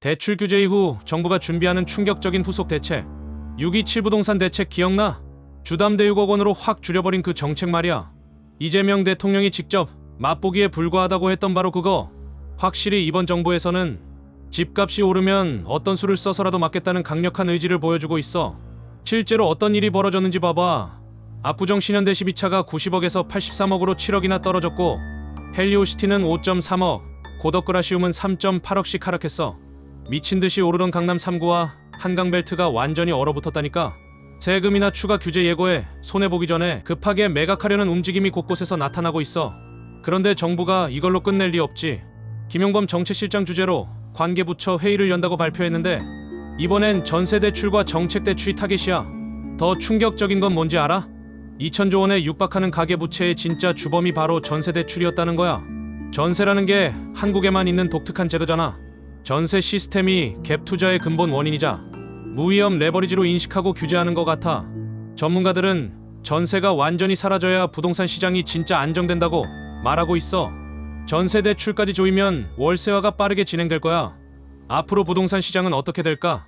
대출 규제 이후 정부가 준비하는 충격적인 후속 대책 627 부동산 대책 기억나? 주담 대 6억 원으로 확 줄여버린 그 정책 말이야. 이재명 대통령이 직접 맛보기에 불과하다고 했던 바로 그거. 확실히 이번 정부에서는 집값이 오르면 어떤 수를 써서라도 막겠다는 강력한 의지를 보여주고 있어. 실제로 어떤 일이 벌어졌는지 봐봐. 압구정 신현대 12차가 90억에서 83억으로 7억이나 떨어졌고 헬리오시티는 5.3억, 고덕그라시움은 3.8억씩 하락했어. 미친 듯이 오르던 강남 3구와 한강 벨트가 완전히 얼어붙었다니까. 세금이나 추가 규제 예고에 손해보기 전에 급하게 매각하려는 움직임이 곳곳에서 나타나고 있어. 그런데 정부가 이걸로 끝낼 리 없지. 김용범 정책실장 주재로 관계부처 회의를 연다고 발표했는데 이번엔 전세 대출과 정책 대출이 타겟이야. 더 충격적인 건 뭔지 알아? 2천조 원에 육박하는 가계부채의 진짜 주범이 바로 전세 대출이었다는 거야. 전세라는 게 한국에만 있는 독특한 제도잖아. 전세 시스템이 갭 투자의 근본 원인이자 무위험 레버리지로 인식하고 규제하는 것 같아. 전문가들은 전세가 완전히 사라져야 부동산 시장이 진짜 안정된다고 말하고 있어. 전세 대출까지 조이면 월세화가 빠르게 진행될 거야. 앞으로 부동산 시장은 어떻게 될까?